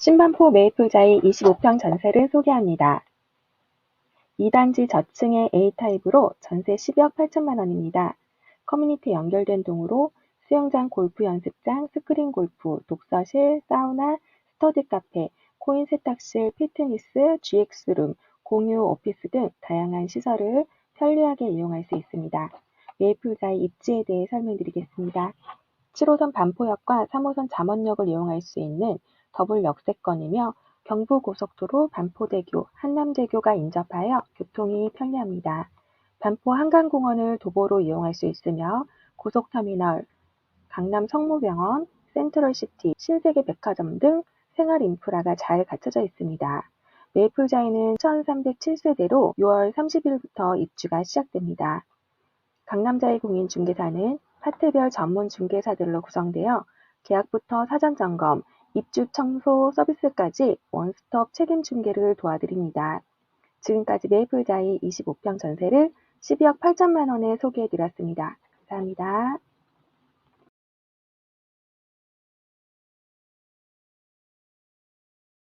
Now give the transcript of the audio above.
신반포 메이플자이 25평 전세를 소개합니다. 2단지 저층의 A타입으로 전세 10억 8천만 원입니다. 커뮤니티 연결된 동으로 수영장, 골프 연습장, 스크린 골프, 독서실, 사우나, 스터디 카페, 코인 세탁실, 피트니스, GX룸, 공유 오피스 등 다양한 시설을 편리하게 이용할 수 있습니다. 메이플자의 입지에 대해 설명드리겠습니다. 7호선 반포역과 3호선 잠원역을 이용할 수 있는 더블 역세권이며 경부고속도로 반포대교, 한남대교가 인접하여 교통이 편리합니다. 반포 한강공원을 도보로 이용할 수 있으며 고속터미널, 강남 성모병원, 센트럴시티, 신세계 백화점 등 생활 인프라가 잘 갖춰져 있습니다. 메이플자이는 1307세대로 6월 30일부터 입주가 시작됩니다. 강남자이 공인중개사는 파트별 전문 중개사들로 구성되어 계약부터 사전 점검, 입주 청소 서비스까지 원스톱 책임 중개를 도와드립니다. 지금까지 메이플자이 25평 전세를 12억 8천만 원에 소개해 드렸습니다. 감사합니다.